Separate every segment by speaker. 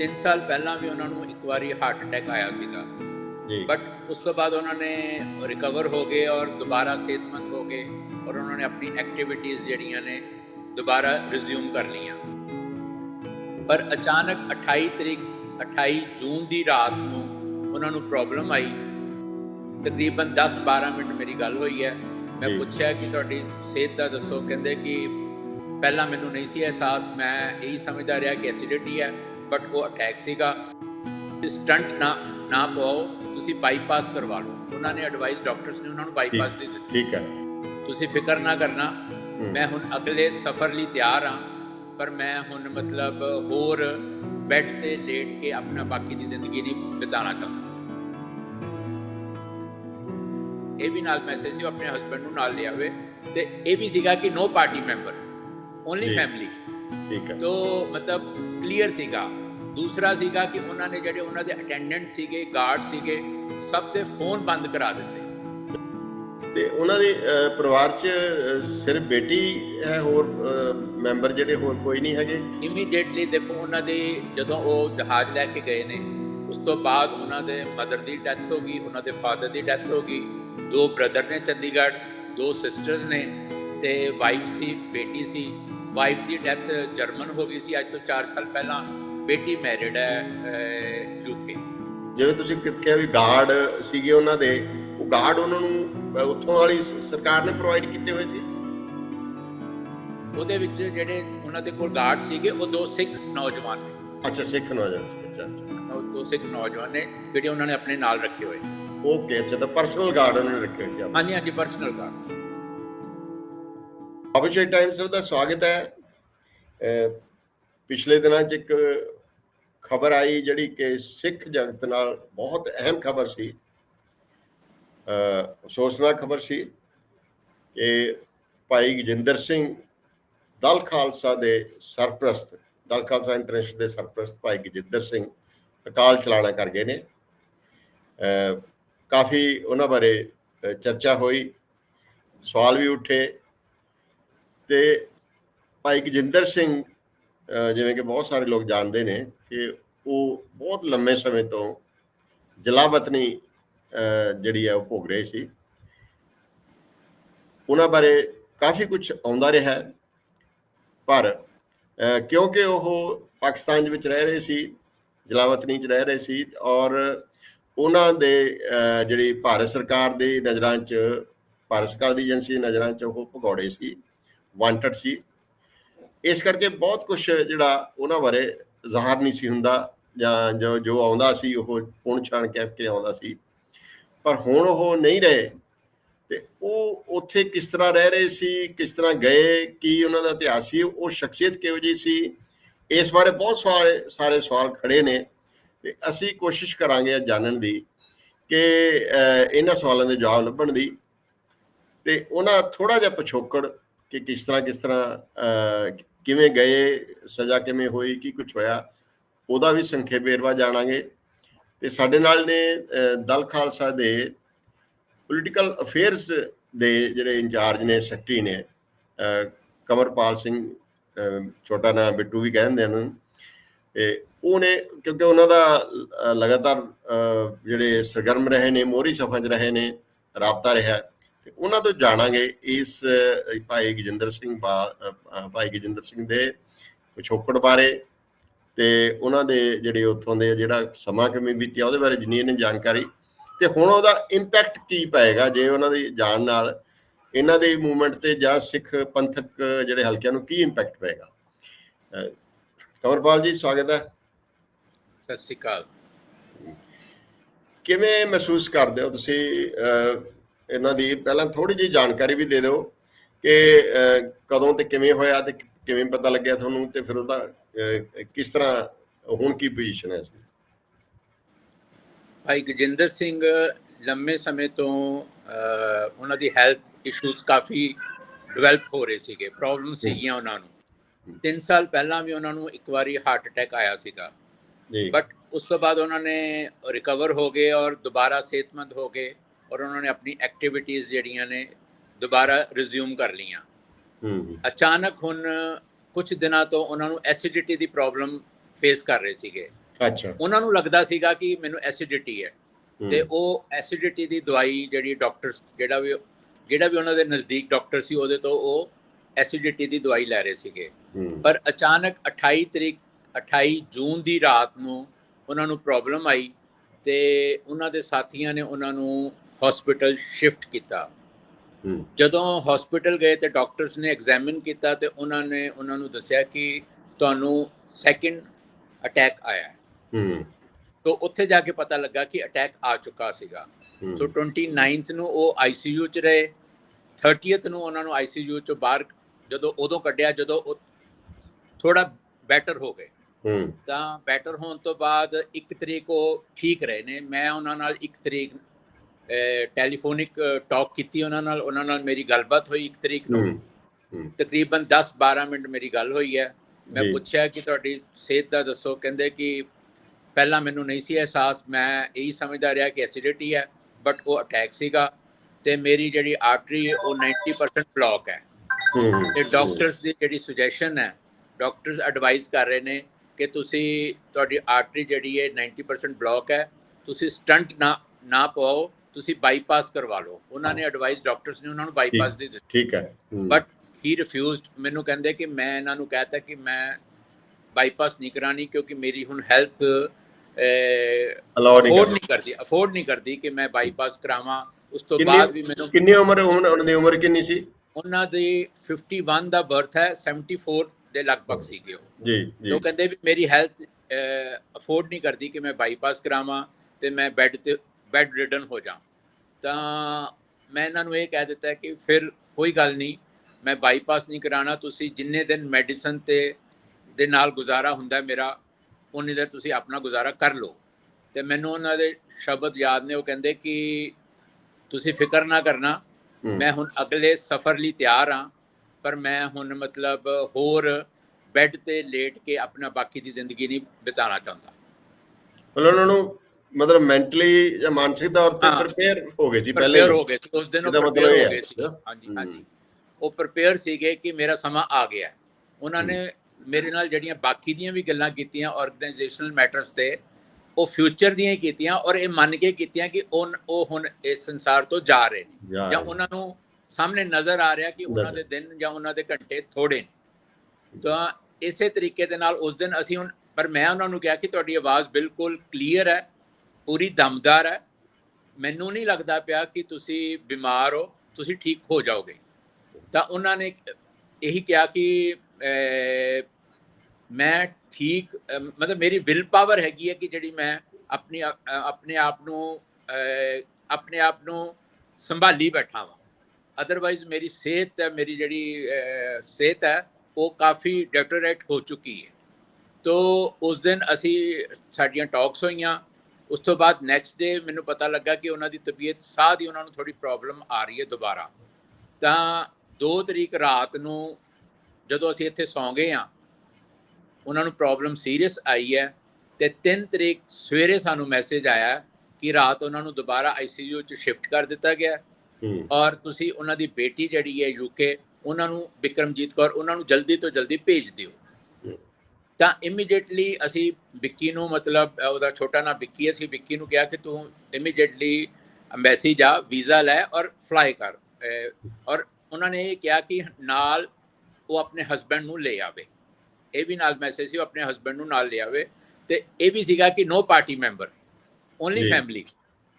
Speaker 1: 3 ਸਾਲ ਪਹਿਲਾਂ ਵੀ ਉਹਨਾਂ ਨੂੰ ਇੱਕ ਵਾਰੀ ਹਾਰਟ ਅਟੈਕ ਆਇਆ ਸੀਗਾ।
Speaker 2: ਜੀ।
Speaker 1: ਬਟ ਉਸ ਤੋਂ ਬਾਅਦ ਉਹਨਾਂ ਨੇ ਰਿਕਵਰ ਹੋ ਗਏ ਔਰ ਦੁਬਾਰਾ ਸਿਹਤਮੰਦ ਹੋ ਗਏ ਔਰ ਉਹਨਾਂ ਨੇ ਆਪਣੀ ਐਕਟੀਵਿਟੀਜ਼ ਜਿਹੜੀਆਂ ਨੇ ਦੁਬਾਰਾ ਰਿਜ਼ਿਊਮ ਕਰ ਲਈਆਂ ਪਰ ਅਚਾਨਕ 28 ਤਰੀਕ 28 ਜੂਨ ਦੀ ਰਾਤ ਨੂੰ ਉਹਨਾਂ ਨੂੰ ਪ੍ਰੋਬਲਮ ਆਈ। ਤਕਰੀਬਨ 10-12 ਮਿੰਟ ਮੇਰੀ ਗੱਲ ਹੋਈ ਹੈ। ਮੈਂ। ਪੁੱਛਿਆ ਕਿ ਤੁਹਾਡੀ ਸਿਹਤ ਦਾ ਦੱਸੋ ਕਹਿੰਦੇ ਕਿ ਪਹਿਲਾਂ ਮੈਨੂੰ ਨਹੀਂ ਸੀ ਅਹਿਸਾਸ ਮੈਂ ਇਹੀ ਸਮਝਦਾ ਰਿਹਾ ਕਿ ਐਸਿਡਿਟੀ ਹੈ। ਬਟ ਉਹ ਅਟੈਕ ਸੀਗਾ। ਸਟੰਟ ਨਾ ਨਾ ਪਾਓ ਤੁਸੀਂ ਬਾਈਪਾਸ ਕਰਵਾ ਲਓ। ਉਹਨਾਂ ਨੇ ਐਡਵਾਈਸ ਡਾਕਟਰਸ ਨੇ ਉਹਨਾਂ ਨੂੰ ਬਾਈਪਾਸ ਦੀ ਦਿੱਤੀ।
Speaker 2: ਠੀਕ ਹੈ।
Speaker 1: ਤੁਸੀਂ ਫਿਕਰ ਨਾ ਕਰਨਾ। ਮੈਂ ਹੁਣ ਅਗਲੇ ਸਫ਼ਰ ਲਈ ਤਿਆਰ ਹਾਂ ਪਰ ਮੈਂ ਹੁਣ ਮਤਲਬ ਹੋਰ ਬੈੱਡ ਤੇ ਲੇਟ ਕੇ ਆਪਣਾ ਬਾਕੀ ਦੀ ਜ਼ਿੰਦਗੀ ਨਹੀਂ ਬਿਤਾਉਣਾ ਚਾਹੁੰਦਾ। ਇਹ ਵੀ ਨਾਲ ਮੈਸੇਜ ਸੀ ਆਪਣੇ ਹਸਬੰਡ ਨੂੰ ਨਾਲ ਲਿਆ ਹੋਵੇ ਤੇ ਇਹ ਵੀ ਸੀਗਾ ਕਿ no party member only. Family
Speaker 2: ਠੀਕ ਹੈ।
Speaker 1: ਤੋ ਮਤਲਬ ਕਲੀਅਰ ਸੀਗਾ। ਦੂਸਰਾ ਸੀਗਾ ਕਿ ਉਹਨਾਂ ਨੇ ਜਿਹੜੇ ਉਹਨਾਂ ਦੇ ਅਟੈਂਡੈਂਟ ਸੀਗੇ ਗਾਰਡ ਸੀਗੇ ਸਭ ਦੇ ਫੋਨ ਬੰਦ ਕਰਾ ਦਿੱਤੇ।
Speaker 2: ਤੇ ਉਹਨਾਂ ਦੇ ਪਰਿਵਾਰ 'ਚ ਸਿਰਫ ਬੇਟੀ ਹੈ ਹੋਰ ਮੈਂਬਰ ਜਿਹੜੇ ਹੋਰ ਕੋਈ ਨਹੀਂ ਹੈਗੇ?
Speaker 1: ਇਮੀਡੀਏਟਲੀ ਦੇਖੋ ਉਹਨਾਂ ਦੇ ਜਦੋਂ ਉਹ ਜਹਾਜ਼ ਲੈ ਕੇ ਗਏ ਨੇ ਉਸ ਤੋਂ ਬਾਅਦ ਉਹਨਾਂ ਦੇ ਮਦਰ ਦੀ ਡੈਥ ਹੋ ਗਈ ਉਹਨਾਂ ਦੇ ਫਾਦਰ ਦੀ ਡੈਥ ਹੋ ਗਈ। ਦੋ ਬ੍ਰਦਰ ਨੇ ਚੰਡੀਗੜ੍ਹ ਦੋ ਸਿਸਟਰਸ ਨੇ ਤੇ ਵਾਈਫ ਸੀ ਬੇਟੀ ਸੀ। ਵਾਈਫ ਦੀ ਡੈਥ ਜਰਮਨ ਹੋ ਗਈ ਸੀ ਅੱਜ ਤੋਂ 4 ਸਾਲ ਪਹਿਲਾਂ ਬੇਟੀ ਮੈਰਿਡ ਹੈ ਯੂਕੇ
Speaker 2: ਜਿਵੇਂ ਤੁਸੀਂ ਕਿਹਾ ਵੀ ਗਾਰਡ ਸੀਗੇ ਉਹਨਾਂ ਦੇ ਉਹ ਗਾਰਡ ਉਹਨਾਂ ਨੂੰ ਉੱਥੋਂ ਵਾਲੀ ਸਰਕਾਰ ਨੇ ਪ੍ਰੋਵਾਈਡ ਕੀਤੇ ਹੋਏ ਸੀ?
Speaker 1: ਉਹਦੇ ਵਿੱਚ ਜਿਹੜੇ ਉਹਨਾਂ ਦੇ ਕੋਲ ਗਾਰਡ ਸੀਗੇ ਉਹ ਦੋ ਸਿੱਖ ਨੌਜਵਾਨ ਨੇ।
Speaker 2: ਅੱਛਾ ਸਿੱਖ ਨੌਜਵਾਨ ਅੱਛਾ ਅੱਛਾ।
Speaker 1: ਉਹ ਦੋ ਸਿੱਖ ਨੌਜਵਾਨ ਨੇ ਜਿਹੜੇ ਉਹਨਾਂ ਨੇ ਆਪਣੇ ਨਾਲ ਰੱਖੇ ਹੋਏ।
Speaker 2: ਓਕੇ ਅੱਛਾ ਤਾਂ ਪਰਸਨਲ ਗਾਰਡ ਉਹਨਾਂ ਨੇ ਰੱਖੇ ਹੋਏ ਸੀ
Speaker 1: ਹਾਂਜੀ ਹਾਂਜੀ ਪਰਸਨਲ ਗਾਰਡ
Speaker 2: ਅਭਿਸ਼ੇਕ ਟਾਈਮਸ ਦਾ ਸਵਾਗਤ ਹੈ। ਪਿਛਲੇ ਦਿਨਾਂ 'ਚ ਇੱਕ ਖਬਰ ਆਈ ਜਿਹੜੀ ਕਿ ਸਿੱਖ ਜਗਤ ਨਾਲ ਬਹੁਤ ਅਹਿਮ ਖਬਰ ਸੀ। ਅਫਸੋਸਨਾਕ ਖਬਰ ਸੀ ਕਿ ਭਾਈ ਗਜਿੰਦਰ ਸਿੰਘ ਦਲ ਖਾਲਸਾ ਦੇ ਸਰਪ੍ਰਸਤ, ਦਲ ਖਾਲਸਾ ਇੰਟਰਨੈਸ਼ਨਲ ਦੇ ਸਰਪ੍ਰਸਤ ਭਾਈ ਗਜਿੰਦਰ ਸਿੰਘ ਅਕਾਲ ਚਲਾਣਾ ਕਰ ਗਏ ਨੇ। ਕਾਫੀ ਉਹਨਾਂ ਬਾਰੇ ਚਰਚਾ ਹੋਈ, ਸਵਾਲ ਵੀ ਉੱਠੇ। ਤੇ ਭਾਈ ਗਜਿੰਦਰ ਸਿੰਘ ਜਿਵੇਂ ਕਿ ਬਹੁਤ ਸਾਰੇ ਲੋਕ ਜਾਣਦੇ ਨੇ ਕਿ ਉਹ ਬਹੁਤ ਲੰਮੇ ਸਮੇਂ ਤੋਂ ਜਲਾਵਤਨੀ ਜਿਹੜੀ ਹੈ ਉਹ ਭੋਗ ਰਹੇ ਸੀ। ਉਹਨਾਂ ਬਾਰੇ ਕਾਫੀ ਕੁਝ ਆਉਂਦਾ ਰਿਹਾ, ਪਰ ਕਿਉਂਕਿ ਉਹ ਪਾਕਿਸਤਾਨ ਦੇ ਵਿੱਚ ਰਹਿ ਰਹੇ ਸੀ, ਜਲਾਵਤਨੀ 'ਚ ਰਹਿ ਰਹੇ ਸੀ ਔਰ ਉਹਨਾਂ ਦੇ ਜਿਹੜੀ ਭਾਰਤ ਸਰਕਾਰ ਦੀ ਨਜ਼ਰਾਂ 'ਚ, ਭਾਰਤ ਸਰਕਾਰ ਦੀ ਏਜੰਸੀ ਦੀ ਨਜ਼ਰਾਂ 'ਚ ਉਹ ਭਗੌੜੇ ਸੀ। ਵਾਂਟਡ ਸੀ। ਇਸ ਕਰਕੇ ਬਹੁਤ ਕੁਝ ਜਿਹੜਾ ਉਹਨਾਂ ਬਾਰੇ ਜ਼ਾਹਰ ਨਹੀਂ ਸੀ ਹੁੰਦਾ ਜਾਂ ਜੋ ਜੋ ਆਉਂਦਾ ਸੀ, ਉਹ ਪੁਣ ਛਾਣ ਕਰਕੇ ਆਉਂਦਾ ਸੀ। ਪਰ ਹੁਣ ਉਹ ਨਹੀਂ ਰਹੇ ਤੇ ਉਹ ਉੱਥੇ ਕਿਸ ਤਰ੍ਹਾਂ ਰਹਿ ਰਹੇ ਸੀ, ਕਿਸ ਤਰ੍ਹਾਂ ਗਏ, ਕੀ ਉਹਨਾਂ ਦਾ ਇਤਿਹਾਸ ਸੀ, ਉਹ ਸ਼ਖਸੀਅਤ ਕਿਹੋ ਜਿਹੀ ਸੀ? ਇਸ ਬਾਰੇ ਬਹੁਤ ਸਾਰੇ ਸਾਰੇ ਸਵਾਲ ਖੜੇ ਨੇ ਤੇ ਅਸੀਂ ਕੋਸ਼ਿਸ਼ ਕਰਾਂਗੇ ਜਾਣਨ ਦੀ ਕਿ ਇਹਨਾਂ ਸਵਾਲਾਂ ਦੇ ਜਵਾਬ ਲੱਭਣ ਦੀ ਤੇ ਉਹਨਾਂ ਥੋੜਾ ਜਿਹਾ ਪਿਛੋਕੜ ਕਿ ਕਿਸ ਤਰ੍ਹਾਂ ਕਿਸ ਤਰ੍ਹਾਂ ਕਿਵੇਂ ਗਏ ਸਜ਼ਾ ਕਿਵੇਂ ਹੋਈ ਕੀ ਕੁਝ ਹੋਇਆ ਉਹਦਾ ਵੀ ਸੰਖੇਪ ਵੇਰਵਾ ਜਾਣਾਂਗੇ। ਤੇ ਸਾਡੇ ਨਾਲ ਨੇ ਦਲ ਖਾਲਸਾ ਦੇ ਪੋਲੀਟੀਕਲ ਅਫੇਅਰਸ ਦੇ ਜਿਹੜੇ ਇੰਚਾਰਜ ਨੇ ਸੈਕਟਰੀ ਨੇ ਅਹ, ਕਮਰਪਾਲ ਸਿੰਘ ਛੋਟਾ ਨਾਮ ਬਿੱਟੂ ਵੀ ਕਹਿੰਦੇ ਹਨ ਤੇ ਉਹਨੇ ਕਿਉਂਕਿ ਉਹਨਾਂ ਦਾ ਲਗਾਤਾਰ ਜਿਹੜੇ ਸਰਗਰਮ ਰਹੇ ਨੇ ਮੋਹਰੀ ਸਫਾ 'ਚ ਰਹੇ ਨੇ ਰਾਬਤਾ ਰਿਹਾ। ਉਹਨਾਂ ਤੋਂ ਜਾਣਾਂਗੇ ਇਸ ਭਾਈ ਗਜਿੰਦਰ ਸਿੰਘ ਭਾਈ ਗਜਿੰਦਰ ਸਿੰਘ ਦੇ ਪਿਛੋਕੜ ਬਾਰੇ ਤੇ ਉਹਨਾਂ ਦੇ ਜਿਹੜੇ ਉੱਥੋਂ ਦੇ ਜਿਹੜਾ ਸਮਾਂ ਕਿਵੇਂ ਬੀਤਿਆ ਉਹਦੇ ਬਾਰੇ ਜਿੰਨੀ ਇਹਨੇ ਜਾਣਕਾਰੀ ਤੇ ਹੁਣ ਉਹਦਾ ਇੰਪੈਕਟ ਕੀ ਪਏਗਾ ਜੇ ਉਹਨਾਂ ਦੀ ਜਾਣ ਨਾਲ ਇਹਨਾਂ ਦੇ ਮੂਵਮੈਂਟ ਤੇ ਜਾਂ ਸਿੱਖ ਪੰਥਕ ਜਿਹੜੇ ਹਲਕਿਆਂ ਨੂੰ ਕੀ ਇੰਪੈਕਟ ਪਏਗਾ? ਅਹ, ਕਮਰਪਾਲ ਜੀ ਸਵਾਗਤ ਹੈ।
Speaker 1: ਸਤਿ ਸ਼੍ਰੀ ਅਕਾਲ।
Speaker 2: ਕਿਵੇਂ ਮਹਿਸੂਸ ਕਰਦੇ ਹੋ ਤੁਸੀਂ ਇਹਨਾਂ ਦੀ ਪਹਿਲਾਂ ਥੋੜੀ ਜਿਹੀ ਜਾਣਕਾਰੀ ਵੀ ਦੇ ਦਿਓ ਕਿ ਕਦੋਂ ਤੇ ਕਿਵੇਂ ਹੋਇਆ ਤੇ ਕਿਵੇਂ ਪਤਾ ਲੱਗਿਆ ਤੁਹਾਨੂੰ ਤੇ ਫਿਰ ਉਹਦਾ ਕਿਸ ਤਰ੍ਹਾਂ ਹੁਣ ਕੀ ਪੋਜੀਸ਼ਨ ਹੈ ਇਸ
Speaker 1: ਭਾਈ ਗਜਿੰਦਰ ਸਿੰਘ ਲੰਮੇ ਸਮੇਂ ਤੋਂ ਉਹਨਾਂ ਦੀ ਹੈਲਥ ਇਸ਼ੂਜ਼ ਕਾਫੀ ਡਿਵੈਲਪ ਹੋ ਰਹੇ ਸੀਗੇ ਪ੍ਰੋਬਲਮ ਸੀਗੀਆਂ ਉਹਨਾਂ ਨੂੰ। 3 ਸਾਲ ਪਹਿਲਾਂ ਵੀ ਉਹਨਾਂ ਨੂੰ ਇੱਕ ਵਾਰੀ ਹਾਰਟ ਅਟੈਕ ਆਇਆ ਸੀਗਾ।
Speaker 2: ਜੀ।
Speaker 1: ਬਟ ਉਸ ਤੋਂ ਬਾਅਦ ਉਹਨਾਂ ਨੇ ਰਿਕਵਰ ਹੋ ਗਏ ਔਰ ਦੁਬਾਰਾ ਸਿਹਤਮੰਦ ਹੋ ਗਏ। ਔਰ ਉਹਨਾਂ ਨੇ ਆਪਣੀ ਐਕਟੀਵਿਟੀਜ਼ ਜਿਹੜੀਆਂ ਨੇ ਦੁਬਾਰਾ ਰਿਜ਼ਿਊਮ ਕਰ ਲਈਆਂ।
Speaker 2: ਹੂੰ
Speaker 1: ਅਚਾਨਕ ਹੁਣ ਕੁਝ ਦਿਨਾਂ ਤੋਂ ਉਹਨਾਂ ਨੂੰ ਐਸਿਡਿਟੀ ਦੀ ਪ੍ਰੋਬਲਮ ਫੇਸ ਕਰ ਰਹੇ ਸੀਗੇ।
Speaker 2: ਅੱਛਾ।
Speaker 1: ਉਹਨਾਂ ਨੂੰ ਲੱਗਦਾ ਸੀਗਾ ਕਿ ਮੈਨੂੰ ਐਸਿਡਿਟੀ ਹੈ। ਤੇ ਉਹ ਐਸਿਡਿਟੀ ਦੀ ਦਵਾਈ ਜਿਹੜੀ ਡਾਕਟਰਸ ਜਿਹੜਾ ਵੀ ਜਿਹੜਾ ਵੀ ਉਹਨਾਂ ਦੇ ਨਜ਼ਦੀਕ ਡਾਕਟਰ ਸੀ ਉਹਦੇ ਤੋਂ ਉਹ ਐਸਿਡਿਟੀ ਦੀ ਦਵਾਈ ਲੈ ਰਹੇ ਸੀਗੇ। ਪਰ ਅਚਾਨਕ 28 ਤਰੀਕ 28 ਜੂਨ ਦੀ ਰਾਤ ਨੂੰ ਉਹਨਾਂ ਨੂੰ ਪ੍ਰੋਬਲਮ ਆਈ ਤੇ ਉਹਨਾਂ ਦੇ ਸਾਥੀਆਂ ਨੇ ਉਹਨਾਂ ਨੂੰ ਹਸਪੀਟਲ ਸ਼ਿਫਟ ਕੀਤਾ। ਜਦੋਂ ਹਸਪੀਟਲ ਗਏ ਤੇ ਡਾਕਟਰਸ ਨੇ ਐਗਜ਼ਾਮਿਨ ਕੀਤਾ ਤੇ ਉਹਨਾਂ ਨੇ ਉਹਨਾਂ ਨੂੰ ਦੱਸਿਆ ਕਿ ਤੁਹਾਨੂੰ ਸੈਕਿੰਡ ਅਟੈਕ ਆਇਆ ਹੈ।
Speaker 2: ਹੂੰ,
Speaker 1: ਤੋਂ ਉੱਥੇ ਜਾ ਕੇ ਪਤਾ ਲੱਗਾ ਕਿ ਅਟੈਕ ਆ ਚੁੱਕਾ ਸੀਗਾ। ਸੋ 29th ਨੂੰ ਉਹ ਆਈਸੀਯੂ ਚ ਰਹੇ। 30th ਨੂੰ ਉਹਨਾਂ ਨੂੰ ਆਈਸੀਯੂ ਚੋਂ ਬਾਹਰ ਜਦੋਂ ਉਦੋਂ ਕੱਢਿਆ ਜਦੋਂ ਉਹ ਥੋੜਾ ਬੈਟਰ ਹੋ ਗਏ। ਤਾਂ ਬੈਟਰ ਹੋਣ ਤੋਂ ਬਾਅਦ ਇੱਕ ਤਰੀਕ ਉਹ ਠੀਕ ਰਹੇ ਨੇ। ਮੈਂ ਉਹਨਾਂ ਨਾਲ ਇੱਕ ਤਰੀਕ ਟੈਲੀਫੋਨਿਕ ਟਾਕ ਕੀਤੀ ਉਹਨਾਂ ਨਾਲ ਉਹਨਾਂ ਨਾਲ ਮੇਰੀ ਗੱਲਬਾਤ ਹੋਈ ਇੱਕ ਤਰੀਕ ਨੂੰ। ਤਕਰੀਬਨ 10-12 ਮਿੰਟ ਮੇਰੀ ਗੱਲ ਹੋਈ ਹੈ। ਮੈਂ। ਪੁੱਛਿਆ ਕਿ ਤੁਹਾਡੀ ਸਿਹਤ ਦਾ ਦੱਸੋ। ਕਹਿੰਦੇ ਕਿ ਪਹਿਲਾਂ ਮੈਨੂੰ ਨਹੀਂ ਸੀ ਅਹਿਸਾਸ। ਮੈਂ ਇਹੀ ਸਮਝਦਾ ਰਿਹਾ ਕਿ ਐਸਿਡਿਟੀ ਹੈ ਬਟ ਉਹ ਅਟੈਕ ਸੀਗਾ ਤੇ ਮੇਰੀ ਜਿਹੜੀ ਆਰਟਰੀ ਉਹ 90% ਬਲੌਕ ਹੈ।
Speaker 2: ਹੂੰ,
Speaker 1: ਤੇ ਡਾਕਟਰਸ ਦੀ ਜਿਹੜੀ ਸੁਜੈਸ਼ਨ ਹੈ ਡਾਕਟਰਸ ਐਡਵਾਈਸ ਕਰ ਰਹੇ ਨੇ ਕਿ ਤੁਸੀਂ ਤੁਹਾਡੀ ਆਰਟਰੀ ਜਿਹੜੀ ਹੈ 90% ਬਲੌਕ ਹੈ। ਤੁਸੀਂ ਸਟੰਟ ਨਾ ਨਾ ਪਾਓ ਤੁਸੀਂ ਬਾਈਪਾਸ ਕਰਵਾ ਲਓ। ਉਹਨਾਂ ਨੇ ਐਡਵਾਈਸ ਡਾਕਟਰਸ ਨੇ ਉਹਨਾਂ ਨੂੰ ਬਾਈਪਾਸ ਦੀ ਦਿੱਤੀ।
Speaker 2: ਠੀਕ ਹੈ।
Speaker 1: ਬਟ ਹੀ ਰਿਫਿਊਜ਼ਡ ਮੈਨੂੰ ਕਹਿੰਦੇ ਕਿ ਮੈਂ ਇਹਨਾਂ ਨੂੰ ਕਹਿਤਾ ਕਿ ਮੈਂ ਬਾਈਪਾਸ ਨਹੀਂ ਕਰਾਣੀ ਕਿਉਂਕਿ ਮੇਰੀ ਹੁਣ ਹੈਲਥ ਅਫੋਰਡ। ਨਹੀਂ ਕਰਦੀ ਅਫੋਰਡ ਨਹੀਂ ਕਰਦੀ ਕਿ ਮੈਂ ਬਾਈਪਾਸ ਕਰਾਵਾਂ। ਉਸ ਤੋਂ ਬਾਅਦ ਵੀ ਮੈਨੂੰ
Speaker 2: ਕਿੰਨੀ ਉਮਰ ਉਹਨਾਂ ਦੀ ਉਮਰ ਕਿੰਨੀ ਸੀ?
Speaker 1: ਉਹਨਾਂ ਦੀ 51 ਦਾ ਬਰਥ ਹੈ 74 ਦੇ ਲਗਭਗ ਸੀਗੇ ਉਹ।
Speaker 2: ਜੀ ਜੀ।
Speaker 1: ਉਹ ਕਹਿੰਦੇ ਵੀ ਮੇਰੀ ਹੈਲਥ ਅਫੋਰਡ ਨਹੀਂ ਕਰਦੀ ਕਿ ਮੈਂ ਬਾਈਪਾਸ ਕਰਾਵਾਂ ਤੇ ਮੈਂ ਬੈੱਡ ਤੇ ਬੈੱਡ ਰਿਡਨ ਹੋ ਜਾ ਤਾਂ ਮੈਂ ਇਹਨਾਂ ਨੂੰ ਇਹ ਕਹਿ ਦਿੱਤਾ ਕਿ ਫਿਰ ਕੋਈ ਗੱਲ ਨਹੀਂ ਮੈਂ ਬਾਈਪਾਸ ਨਹੀਂ ਕਰਾਣਾ ਤੁਸੀਂ ਜਿੰਨੇ ਦਿਨ ਮੈਡੀਸਨ ਤੇ ਦੇ ਨਾਲ ਗੁਜ਼ਾਰਾ ਹੁੰਦਾ ਮੇਰਾ ਉਨੀ ਦੇਰ ਤੁਸੀਂ ਆਪਣਾ ਗੁਜ਼ਾਰਾ ਕਰ ਲਓ। ਤੇ ਮੈਨੂੰ ਉਹਨਾਂ ਦੇ ਸ਼ਬਦ ਯਾਦ ਨੇ ਉਹ ਕਹਿੰਦੇ ਕਿ ਤੁਸੀਂ ਫਿਕਰ ਨਾ ਕਰਨਾ ਮੈਂ ਹੁਣ ਅਗਲੇ ਸਫ਼ਰ ਲਈ ਤਿਆਰ ਹਾਂ ਪਰ ਮੈਂ ਹੁਣ ਮਤਲਬ ਹੋਰ ਬੈੱਡ ਤੇ ਲੇਟ ਕੇ ਆਪਣਾ ਬਾਕੀ ਦੀ ਜ਼ਿੰਦਗੀ ਨਹੀਂ ਬਿਤਾਉਣਾ ਚਾਹੁੰਦਾ।
Speaker 2: ਉਹਨਾਂ ਨੂੰ ਮਤਲਬ ਮੈਂਟਲੀ ਜਾਂ ਮਾਨਸਿਕ ਤੌਰ ਤੇ। ਪ੍ਰਪੇਅਰ ਹੋ ਗਏ ਸੀ ਪਹਿਲੇ
Speaker 1: ਪ੍ਰਪੇਅਰ ਹੋ ਗਏ ਸੀ ਉਸ ਦਿਨ ਉਹ ਪ੍ਰਪੇਅਰ ਹੋ ਗਏ ਸੀ। ਹਾਂਜੀ ਹਾਂਜੀ ਉਹ ਪ੍ਰਪੇਅਰ ਸੀਗੇ ਕਿ ਮੇਰਾ ਸਮਾਂ ਆ ਗਿਆ। ਉਹਨਾਂ ਨੇ ਮੇਰੇ ਨਾਲ ਜਿਹੜੀਆਂ ਬਾਕੀ ਦੀਆਂ ਵੀ ਗੱਲਾਂ ਕੀਤੀਆਂ ਆਰਗੇਨਾਈਜੇਸ਼ਨਲ ਮੈਟਰਸ ਤੇ ਉਹ ਫਿਊਚਰ ਦੀਆਂ ਹੀ ਕੀਤੀਆਂ ਔਰ ਇਹ ਮੰਨ ਕੇ ਕੀਤੀਆਂ ਕਿ ਉਹ ਉਹ ਹੁਣ ਇਸ ਸੰਸਾਰ ਤੋਂ ਜਾ ਰਹੇ ਨੇ
Speaker 2: ਜਾ।
Speaker 1: ਉਹਨਾਂ ਨੂੰ ਸਾਹਮਣੇ ਨਜ਼ਰ ਆ ਰਿਹਾ ਕਿ ਉਹਨਾਂ। ਦੇ ਦਿਨ ਜਾਂ ਉਹਨਾਂ ਦੇ ਘੰਟੇ ਥੋੜੇ ਨੇ ਤਾਂ ਇਸੇ ਤਰੀਕੇ ਦੇ ਨਾਲ ਉਸ ਦਿਨ ਅਸੀਂ ਹੁਣ ਪਰ ਮੈਂ ਉਹਨਾਂ ਨੂੰ ਕਿਹਾ ਕਿ ਤੁਹਾਡੀ ਆਵਾਜ਼ ਬਿਲਕੁਲ ਕਲੀਅਰ ਹੈ ਪੂਰੀ ਦਮਦਾਰ ਹੈ। ਮੈਨੂੰ ਨਹੀਂ ਲੱਗਦਾ ਪਿਆ ਕਿ ਤੁਸੀਂ ਬਿਮਾਰ ਹੋ, ਤੁਸੀਂ ਠੀਕ ਹੋ ਜਾਓਗੇ। ਤਾਂ ਉਹਨਾਂ ਨੇ ਇਹੀ ਕਿਹਾ ਕਿ ਮੈਂ ਠੀਕ ਮਤਲਬ ਮੇਰੀ ਵਿਲ ਪਾਵਰ ਹੈਗੀ ਹੈ ਕਿ ਜਿਹੜੀ ਮੈਂ ਆਪਣੀ ਆਪਣੇ ਆਪ ਨੂੰ ਆਪਣੇ ਆਪ ਨੂੰ ਸੰਭਾਲੀ ਬੈਠਾ ਵਾਂ। ਅਦਰਵਾਈਜ਼ ਮੇਰੀ ਸਿਹਤ ਹੈ, ਮੇਰੀ ਜਿਹੜੀ ਸਿਹਤ ਹੈ, ਉਹ ਕਾਫੀ ਡੈਟਰੇਟ ਹੋ ਚੁੱਕੀ ਹੈ। ਤੋ ਉਸ ਦਿਨ ਅਸੀਂ ਸਾਡੀਆਂ ਟਾਕਸ ਹੋਈਆਂ ਉਸ ਤੋਂ ਬਾਅਦ ਨੈਕਸਟ ਡੇ ਮੈਨੂੰ ਪਤਾ ਲੱਗਾ ਕਿ ਉਹਨਾਂ ਦੀ ਤਬੀਅਤ ਸਾਹ ਦੀ ਉਹਨਾਂ ਨੂੰ ਥੋੜੀ ਪ੍ਰੋਬਲਮ ਆ ਰਹੀ ਹੈ ਦੁਬਾਰਾ। ਤਾਂ 2 ਤਰੀਕ ਰਾਤ ਨੂੰ ਜਦੋਂ ਅਸੀਂ ਇੱਥੇ ਸੌਂ ਗਏ ਆ ਉਹਨਾਂ ਨੂੰ ਪ੍ਰੋਬਲਮ ਸੀਰੀਅਸ ਆਈ ਹੈ ਤੇ 3 ਤਰੀਕ ਸਵੇਰੇ ਸਾਨੂੰ ਮੈਸੇਜ ਆਇਆ ਕਿ ਰਾਤ ਉਹਨਾਂ ਨੂੰ ਦੁਬਾਰਾ ਆਈਸੀਯੂ ਚ ਸ਼ਿਫਟ ਕਰ ਦਿੱਤਾ ਗਿਆ। ਔਰ ਤੁਸੀਂ ਉਹਨਾਂ ਦੀ ਬੇਟੀ ਜਿਹੜੀ ਹੈ ਯੂਕੇ ਉਹਨਾਂ ਨੂੰ ਵਿਕਰਮਜੀਤ ਕੌਰ ਉਹਨਾਂ ਨੂੰ ਜਲਦੀ ਤੋਂ ਜਲਦੀ ਭੇਜ ਦਿਓ। ਤਾਂ ਇਮੀਡੀਏਟਲੀ ਅਸੀਂ ਵਿੱਕੀ ਨੂੰ ਮਤਲਬ ਉਹਦਾ ਛੋਟਾ ਨਾਂ ਵਿੱਕੀ ਅਸੀਂ ਵਿੱਕੀ ਨੂੰ ਕਿਹਾ ਕਿ ਤੂੰ ਇਮੀਡੀਏਟਲੀ ਅੰਬੈਸੀ ਜਾ ਵੀਜ਼ਾ ਲੈ ਔਰ ਫਲਾਈ ਕਰ। ਔਰ ਉਹਨਾਂ ਨੇ ਇਹ ਕਿਹਾ ਕਿ ਨਾਲ ਉਹ ਆਪਣੇ ਹਸਬੰਡ ਨੂੰ ਲੈ ਆਵੇ। ਇਹ ਵੀ ਨਾਲ ਮੈਸੇਜ ਸੀ ਉਹ ਆਪਣੇ ਹਸਬੰਡ ਨੂੰ ਨਾਲ ਲੈ ਆਵੇ। ਤੇ ਇਹ ਵੀ ਸੀਗਾ ਕਿ no party member only. Family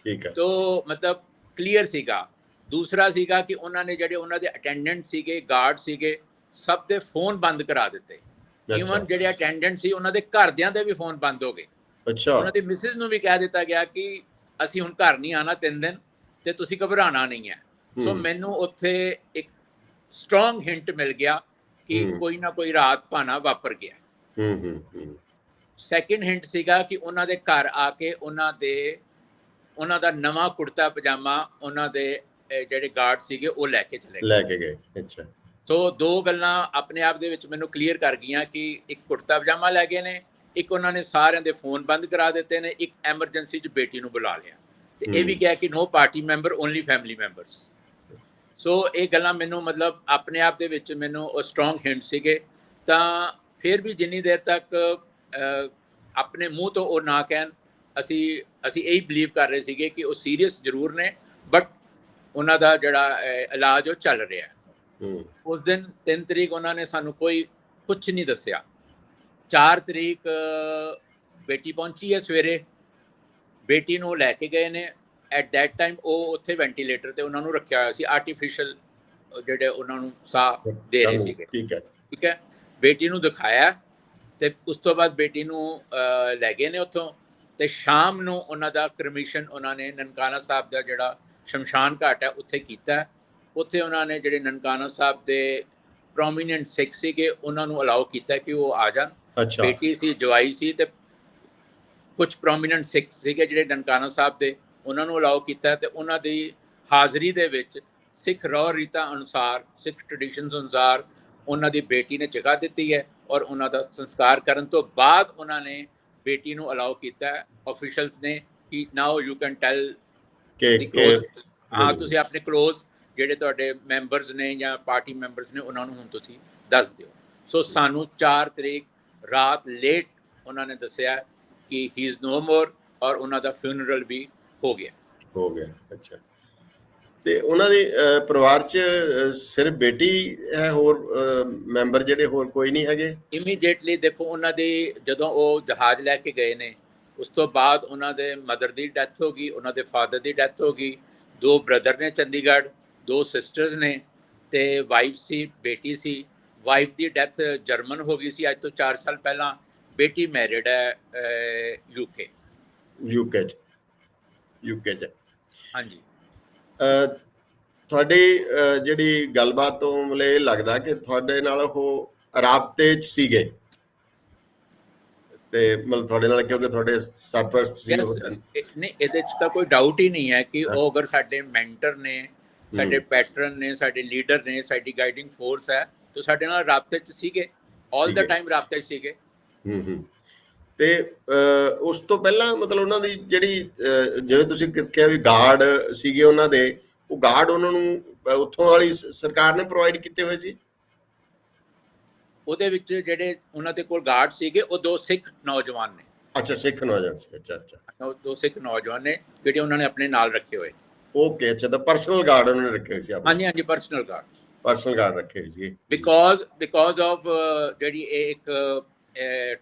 Speaker 2: ਠੀਕ ਹੈ।
Speaker 1: ਤੋ ਮਤਲਬ ਕਲੀਅਰ ਸੀਗਾ। ਦੂਸਰਾ ਸੀਗਾ ਕਿ ਉਹਨਾਂ ਨੇ ਜਿਹੜੇ ਉਹਨਾਂ ਦੇ ਅਟੈਂਡੈਂਟ ਸੀਗੇ ਗਾਰਡ ਸੀਗੇ ਸਭ ਦੇ ਫੋਨ ਬੰਦ ਕਰਾ ਦਿੱਤੇ। ਇਵਨ ਜਿਹੜੇ ਅਟੈਂਡੈਂਟ ਸੀ ਉਹਨਾਂ ਦੇ ਘਰਦਿਆਂ ਦੇ ਵੀ ਫੋਨ ਬੰਦ ਹੋ ਗਏ।
Speaker 2: ਅੱਛਾ।
Speaker 1: ਉਹਨਾਂ ਦੀ ਮਿਸਿਸ ਨੂੰ ਵੀ ਕਹਿ ਦਿੱਤਾ ਗਿਆ ਕਿ ਅਸੀਂ ਹੁਣ ਘਰ ਨਹੀਂ ਆਣਾ ਤਿੰਨ ਦਿਨ ਤੇ ਤੁਸੀਂ ਘਬਰਾਣਾ ਨਹੀਂ ਹੈ। ਸੋ। ਮੈਨੂੰ ਉੱਥੇ ਇੱਕ ਸਟਰੋਂਗ ਹਿੰਟ ਮਿਲ ਗਿਆ ਕਿ। ਕੋਈ ਨਾ ਕੋਈ ਰਾਤ ਭਾਣਾ ਵਾਪਰ ਗਿਆ।
Speaker 2: ਹੂੰ ਹੂੰ ਹੂੰ।
Speaker 1: ਸੈਕਿੰਡ ਹਿੰਟ ਸੀਗਾ ਕਿ ਉਹਨਾਂ ਦੇ ਘਰ ਆ ਕੇ ਉਹਨਾਂ ਦੇ ਉਹਨਾਂ ਦਾ ਨਵਾਂ ਕੁੜਤਾ ਪਜਾਮਾ ਉਹਨਾਂ ਦੇ ਜਿਹੜੇ ਗਾਰਡ ਸੀਗੇ ਉਹ ਲੈ ਕੇ ਚਲੇ ਗਏ।
Speaker 2: ਲੈ ਕੇ ਗਏ ਅੱਛਾ।
Speaker 1: ਸੋ ਦੋ ਗੱਲਾਂ ਆਪਣੇ ਆਪ ਦੇ ਵਿੱਚ ਮੈਨੂੰ ਕਲੀਅਰ ਕਰ ਗਈਆਂ ਕਿ ਇੱਕ ਕੁੜਤਾ ਪਜਾਮਾ ਲੈ ਗਏ ਨੇ ਇੱਕ ਉਹਨਾਂ ਨੇ ਸਾਰਿਆਂ ਦੇ ਫੋਨ ਬੰਦ ਕਰਾ ਦਿੱਤੇ ਨੇ ਇੱਕ ਐਮਰਜੈਂਸੀ 'ਚ ਬੇਟੀ ਨੂੰ ਬੁਲਾ ਲਿਆ। ਤੇ ਇਹ ਵੀ। ਕਿਹਾ ਕਿ no party member only family members so ਇਹ ਗੱਲਾਂ ਮੈਨੂੰ ਮਤਲਬ ਆਪਣੇ ਆਪ ਦੇ ਵਿੱਚ ਮੈਨੂੰ ਉਹ ਸਟਰੋਂਗ ਹਿੰਟ ਸੀਗੇ। ਤਾਂ ਫਿਰ ਵੀ ਜਿੰਨੀ ਦੇਰ ਤੱਕ ਆਪਣੇ ਮੂੰਹ ਤੋਂ ਉਹ ਨਾ ਕਹਿਣ ਅਸੀਂ ਅਸੀਂ ਇਹੀ ਬਲੀਵ ਕਰ ਰਹੇ ਸੀਗੇ ਕਿ ਉਹ ਸੀਰੀਅਸ ਜ਼ਰੂਰ ਨੇ ਬਟ ਉਹਨਾਂ ਦਾ ਜਿਹੜਾ ਇਲਾਜ ਉਹ ਚੱਲ ਰਿਹਾ ਹੂੰ। ਉਸ ਦਿਨ 3 ਤਰੀਕ ਉਹਨਾਂ ਨੇ ਸਾਨੂੰ ਕੋਈ ਕੁਝ ਨਹੀਂ ਦੱਸਿਆ। 4 ਤਰੀਕ ਬੇਟੀ ਪਹੁੰਚੀ ਹੈ ਸਵੇਰੇ। ਬੇਟੀ ਨੂੰ ਲੈ ਕੇ ਗਏ ਨੇ। ਐਟ that ਟਾਈਮ ਉਹ ਉੱਥੇ ਵੈਂਟੀਲੇਟਰ ਤੇ ਉਹਨਾਂ ਨੂੰ ਰੱਖਿਆ ਹੋਇਆ ਸੀ। ਆਰਟੀਫੀਸ਼ੀਅਲ ਜਿਹੜੇ ਉਹਨਾਂ ਨੂੰ ਸਾਹ ਦੇ ਰਹੇ ਸੀਗੇ।
Speaker 2: ਠੀਕ ਹੈ।
Speaker 1: ਠੀਕ ਹੈ? ਬੇਟੀ ਨੂੰ ਦਿਖਾਇਆ ਤੇ ਉਸ ਤੋਂ ਬਾਅਦ ਬੇਟੀ ਨੂੰ ਲੈ ਗਏ ਨੇ ਉੱਥੋਂ ਤੇ ਸ਼ਾਮ ਨੂੰ ਉਹਨਾਂ ਦਾ ਕਰਮਿਸ਼ਨ ਉਹਨਾਂ ਨੇ ਨਨਕਾਣਾ ਸਾਹਿਬ ਦਾ ਜਿਹੜਾ ਸ਼ਮਸ਼ਾਨ ਘਾਟ ਹੈ ਉੱਥੇ ਕੀਤਾ। ਉੱਥੇ ਉਹਨਾਂ ਨੇ ਜਿਹੜੇ ਨਨਕਾਣਾ ਸਾਹਿਬ ਦੇ ਪ੍ਰੋਮੀਨੈਂਟ ਸਿੱਖ ਸੀਗੇ ਉਹਨਾਂ ਨੂੰ ਅਲਾਉ ਕੀਤਾ ਕਿ ਉਹ ਆ ਜਾਣ।
Speaker 2: ਅੱਛਾ।
Speaker 1: ਬੇਟੀ ਸੀ ਜਵਾਈ ਸੀ ਤੇ ਕੁਝ ਪ੍ਰੋਮੀਨੈਂਟ ਸਿੱਖ ਸੀਗੇ ਜਿਹੜੇ ਨਨਕਾਣਾ ਸਾਹਿਬ ਦੇ ਉਹਨਾਂ ਨੂੰ ਅਲਾਉ ਕੀਤਾ ਤੇ ਉਹਨਾਂ ਦੀ ਹਾਜ਼ਰੀ ਦੇ ਵਿੱਚ ਸਿੱਖ ਰੌ ਰੀਤਾਂ ਅਨੁਸਾਰ ਸਿੱਖ ਟ੍ਰੈਡੀਸ਼ਨਸ ਅਨੁਸਾਰ ਉਹਨਾਂ ਦੀ ਬੇਟੀ ਨੇ ਜਗ੍ਹਾ ਦਿੱਤੀ ਹੈ ਔਰ ਉਹਨਾਂ ਦਾ ਸੰਸਕਾਰ ਕਰਨ ਤੋਂ ਬਾਅਦ ਉਹਨਾਂ ਨੇ ਬੇਟੀ ਨੂੰ ਅਲਾਉ ਕੀਤਾ ਆਫੀਸ਼ੀਅਲਸ ਨੇ ਕਿ ਨਾਓ ਯੂ ਕੈਨ ਟੈਲ
Speaker 2: ਕਿ
Speaker 1: ਹਾਂ ਤੁਸੀਂ ਆਪਣੇ ক্লোਜ਼ ਜਿਹੜੇ ਤੁਹਾਡੇ ਮੈਂਬਰਸ ਨੇ ਜਾਂ ਪਾਰਟੀ ਮੈਂਬਰਸ ਨੇ ਉਹਨਾਂ ਨੂੰ ਹੁਣ ਤੁਸੀਂ ਦੱਸ ਦਿਓ। ਸੋ ਸਾਨੂੰ 4 ਤਰੀਕ ਰਾਤ ਲੇਟ ਉਹਨਾਂ ਨੇ ਦੱਸਿਆ ਕਿ ਹੀ ਇਜ਼ ਨੋ ਮੋਰ ਔਰ ਉਹਨਾਂ ਦਾ ਫਿਊਨਰਲ ਵੀ ਹੋ ਗਿਆ।
Speaker 2: ਹੋ ਗਿਆ ਅੱਛਾ। ਤੇ ਉਹਨਾਂ ਦੇ ਪਰਿਵਾਰ ਚ ਸਿਰਫ ਬੇਟੀ ਹੈ ਹੋਰ ਮੈਂਬਰ ਜਿਹੜੇ ਹੋਰ ਕੋਈ ਨਹੀਂ ਹੈਗੇ?
Speaker 1: ਇਮੀਡੀਏਟਲੀ ਦੇਖੋ ਉਹਨਾਂ ਦੀ ਜਦੋਂ ਉਹ ਜਹਾਜ਼ ਲੈ ਕੇ ਗਏ ਨੇ ਉਸ ਤੋਂ ਬਾਅਦ ਉਹਨਾਂ ਦੇ ਮਦਰ ਦੀ ਡੈਥ ਹੋ ਗਈ ਉਹਨਾਂ ਦੇ ਫਾਦਰ ਦੀ ਡੈਥ ਹੋ ਗਈ ਦੋ ਬ੍ਰਦਰ ਨੇ ਚੰਡੀਗੜ੍ਹ ਦੋ ਸਿਸਟਰਸ ਨੇ ਤੇ ਵਾਈਫ ਸੀ ਬੇਟੀ ਸੀ। ਵਾਈਫ ਦੀ ਡੈਥ ਜਰਮਨ ਹੋ ਗਈ ਸੀ। ਅੱਜ ਤੋਂ 4 ਸਾਲ ਪਹਿਲਾਂ ਬੇਟੀ ਮੈਰਿਡ ਹੈ ਯੂਕੇ
Speaker 2: ਯੂਕੇ ਚ। ਯੂਕੇ ਚ।
Speaker 1: ਹਾਂਜੀ।
Speaker 2: ਤੁਹਾਡੀ ਜਿਹੜੀ ਗੱਲਬਾਤ ਤੋਂ ਇਹ ਲੱਗਦਾ ਕਿ ਤੁਹਾਡੇ ਨਾਲ ਉਹ ਰਾਬਤੇ ਚ ਸੀਗੇ। ਤੇ ਮਤਲਬ ਤੁਹਾਡੇ ਨਾਲ ਕਿਉਂਕਿ ਤੁਹਾਡੇ ਸਰਪ੍ਰਸਤ ਸੀ।
Speaker 1: ਨਹੀਂ ਇਹਦੇ ਚ ਤਾਂ ਕੋਈ ਡਾਊਟ ਹੀ ਨਹੀਂ ਹੈ ਕਿ ਉਹ ਅਗਰ ਸਾਡੇ ਮੈਂਟਰ ਨੇ ਸਾਡੇ ਪੈਟਰਨ ਨੇ ਸਾਡੇ ਲੀਡਰ ਨੇ ਸਾਡੀ ਗਾਈਡਿੰਗ ਫੋਰਸ ਹੈ। ਤਾਂ ਸਾਡੇ ਨਾਲ ਰਾਬਤੇ ਚ ਸੀਗੇ। 올 ਦਾ। ਟਾਈਮ ਰਾਬਤੇ ਸੀਗੇ।
Speaker 2: ਹੂੰ ਹੂੰ। ਤੇ ਉਸ ਤੋਂ ਪਹਿਲਾਂ ਮਤਲਬ ਉਹਨਾਂ ਦੀ ਜਿਹੜੀ ਜਿਵੇਂ ਤੁਸੀਂ ਕਿਹਾ ਵੀ ਗਾਰਡ ਸੀਗੇ ਉਹਨਾਂ ਦੇ ਉਹ ਗਾਰਡ ਉਹਨਾਂ ਨੂੰ ਉੱਥੋਂ ਵਾਲੀ ਸਰਕਾਰ ਨੇ ਪ੍ਰੋਵਾਈਡ ਕੀਤੇ ਹੋਏ ਸੀ?
Speaker 1: ਉਹਦੇ ਵਿੱਚ ਜਿਹੜੇ ਉਹਨਾਂ ਦੇ ਕੋਲ ਗਾਰਡ ਸੀਗੇ ਉਹ ਦੋ ਸਿੱਖ ਨੌਜਵਾਨ ਨੇ।
Speaker 2: ਅੱਛਾ ਸਿੱਖ ਨੌਜਵਾਨ ਸੀ। ਅੱਛਾ ਅੱਛਾ।
Speaker 1: ਦੋ ਸਿੱਖ ਨੌਜਵਾਨ ਨੇ ਜਿਹੜੇ ਉਹਨਾਂ ਨੇ ਆਪਣੇ ਨਾਲ ਰੱਖੇ ਹੋਏ।
Speaker 2: ਓਕੇ ਅੱਛਾ ਤਾਂ ਪਰਸਨਲ ਗਾਰਡ ਉਹਨਾਂ ਨੇ ਰੱਖੇ ਸੀ ਆਪਣੇ।
Speaker 1: ਹਾਂਜੀ ਹਾਂਜੀ ਪਰਸਨਲ ਗਾਰਡ
Speaker 2: ਪਰਸਨਲ ਗਾਰਡ ਰੱਖੇ ਸੀ।
Speaker 1: ਬਿਕੋਜ਼ ਬਿਕੋਜ਼ ਆਫ ਜਿਹੜੀ ਇਹ ਇੱਕ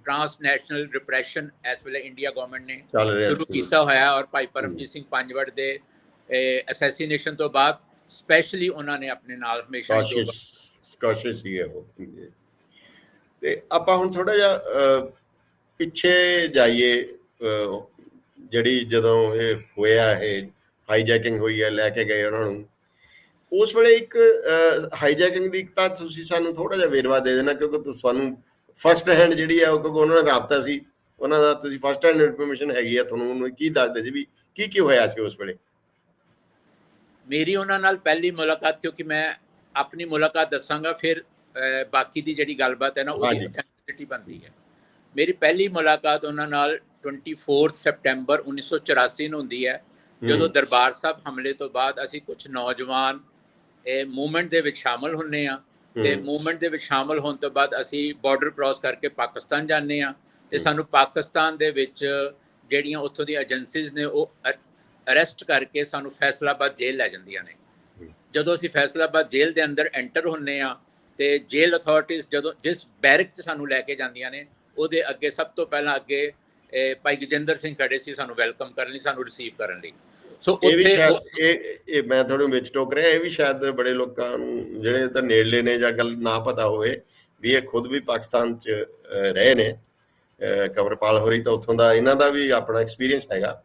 Speaker 1: ਟ੍ਰਾਂਸਨੈਸ਼ਨਲ ਰਿਪਰੈਸ਼ਨ ਐਸ ਵੇਲੇ ਇੰਡੀਆ ਗਵਰਨਮੈਂਟ ਨੇ
Speaker 2: ਚੱਲ ਰਿਹਾ
Speaker 1: ਸ਼ੁਰੂ
Speaker 2: ਸੀ।
Speaker 1: ਕੀਤਾ ਹੋਇਆ ਔਰ ਭਾਈ ਪਰਮਜੀਤ ਸਿੰਘ ਪੰਜਵੜ ਦੇ ਅਸੈਸੀਨੇਸ਼ਨ ਤੋਂ ਬਾਅਦ ਸਪੈਸ਼ਲੀ ਉਹਨਾਂ ਨੇ ਆਪਣੇ ਨਾਲ ਹਮੇਸ਼ਾ ਹੀ
Speaker 2: ਕਾਸ਼ਿਸ਼ ਕਾਸ਼ਿਸ਼ ਸੀ ਉਹ ਤੇ ਆਪਾਂ ਹੁਣ ਥੋੜਾ ਜਿਹਾ ਅਹ, ਪਿੱਛੇ ਜਾਈਏ ਅਹ, ਜਿਹੜੀ ਜਦੋਂ ਇਹ ਹੋਇਆ ਇਹ ਹਾਈਜੈਕਿੰਗ ਹੋਈ ਹੈ ਲੈ ਕੇ ਗਏ ਉਹਨਾਂ ਨੂੰ। ਉਸ ਵੇਲੇ ਇੱਕ ਹਾਈਜੈਕਿੰਗ ਦੀ ਤਾਂ ਤੁਸੀਂ ਸਾਨੂੰ ਥੋੜਾ ਜਿਹਾ ਵੇਰਵਾ ਦੇ ਦੇਣਾ ਕਿਉਂਕਿ ਤੁਸੀਂ ਸਾਨੂੰ ਫਸਟ ਹੈਂਡ ਜਿਹੜੀ ਹੈ ਉਹ ਕਿਉਂਕਿ ਉਹਨਾਂ ਨਾਲ ਰਾਬਤਾ ਸੀ ਉਹਨਾਂ ਦਾ ਤੁਸੀਂ ਫਸਟ ਹੈਂਡ ਇਨਫੋਰਮੇਸ਼ਨ ਹੈਗੀ ਆ ਤੁਹਾਨੂੰ ਉਹਨੂੰ ਕੀ ਦੱਸਦੇ ਸੀ ਵੀ ਕੀ ਕੀ ਹੋਇਆ ਸੀ ਉਸ ਵੇਲੇ?
Speaker 1: ਮੇਰੀ ਉਹਨਾਂ ਨਾਲ ਪਹਿਲੀ ਮੁਲਾਕਾਤ ਕਿਉਂਕਿ ਮੈਂ ਆਪਣੀ ਮੁਲਾਕਾਤ ਦੱਸਾਂਗਾ ਫਿਰ ਬਾਕੀ ਦੀ ਜਿਹੜੀ ਗੱਲਬਾਤ ਹੈ ਨਾ ਉਹਦੀ। ਅਥੈਂਟਿਸਿਟੀ ਬਣਦੀ ਹੈ। ਮੇਰੀ ਪਹਿਲੀ ਮੁਲਾਕਾਤ ਉਹਨਾਂ ਨਾਲ 24 ਸਪਟੈਂਬਰ 1984 ਨੂੰ ਹੁੰਦੀ ਹੈ। ਜਦੋਂ। ਦਰਬਾਰ ਸਾਹਿਬ ਹਮਲੇ ਤੋਂ ਬਾਅਦ ਅਸੀਂ ਕੁਝ ਨੌਜਵਾਨ ਇਹ ਮੂਵਮੈਂਟ ਦੇ ਵਿੱਚ ਸ਼ਾਮਲ ਹੁੰਨੇ ਆ ਤੇ। ਮੂਵਮੈਂਟ ਦੇ ਵਿੱਚ ਸ਼ਾਮਲ ਹੋਣ ਤੋਂ ਬਾਅਦ ਅਸੀਂ ਬਾਰਡਰ ਕ੍ਰਾਸ ਕਰਕੇ ਪਾਕਿਸਤਾਨ ਜਾਂਦੇ ਆ ਤੇ। ਸਾਨੂੰ ਪਾਕਿਸਤਾਨ ਦੇ ਵਿੱਚ ਜਿਹੜੀਆਂ ਉੱਥੋਂ ਦੀਆਂ ਏਜੰਸੀਜ਼ ਨੇ ਉਹ ਅਰੈਸਟ ਕਰਕੇ ਸਾਨੂੰ ਫੈਸਲਾਬਾਦ ਜੇਲ੍ਹ ਲੈ ਜਾਂਦੀਆਂ ਨੇ। ਜਦੋਂ ਅਸੀਂ ਫੈਸਲਾਬਾਦ ਜੇਲ੍ਹ ਦੇ ਅੰਦਰ ਐਂਟਰ ਹੁੰਨੇ ਆ ਤੇ ਜੇਲ੍ਹ ਅਥਾਰਟੀਜ਼ ਜਦੋਂ ਜਿਸ ਬੈਰਕ 'ਚ ਸਾਨੂੰ ਲੈ ਕੇ ਜਾਂਦੀਆਂ ਨੇ ਉਹਦੇ ਅੱਗੇ ਸਭ ਤੋਂ ਪਹਿਲਾਂ ਅੱਗੇ ਭਾਈ ਗਜਿੰਦਰ ਸਿੰਘ ਖੜੇ ਸੀ ਸਾਨੂੰ ਵੈਲਕਮ ਕਰਨ ਲਈ ਸਾਨੂੰ ਰਿਸੀਵ ਕਰਨ ਲਈ ਸੋ ਉੱਥੇ
Speaker 2: ਇਹ ਇਹ ਮੈਂ ਤੁਹਾਨੂੰ ਵਿੱਚ ਟੋਕ ਰਿਹਾ ਇਹ ਵੀ ਸ਼ਾਇਦ ਬੜੇ ਲੋਕਾਂ ਨੂੰ ਜਿਹੜੇ ਤਾਂ ਨੇੜਲੇ ਨੇ ਜਾਂ ਗੱਲ ਨਾ ਪਤਾ ਹੋਵੇ ਵੀ ਇਹ ਖੁਦ ਵੀ ਪਾਕਿਸਤਾਨ ਚ ਰਹੇ ਨੇ। ਅਹ, ਕਮਰਪਾਲ ਹੋਰੀ ਤਾਂ ਉੱਥੋਂ ਦਾ ਇਹਨਾਂ ਦਾ ਵੀ ਆਪਣਾ ਐਕਸਪੀਰੀਅੰਸ ਹੈਗਾ।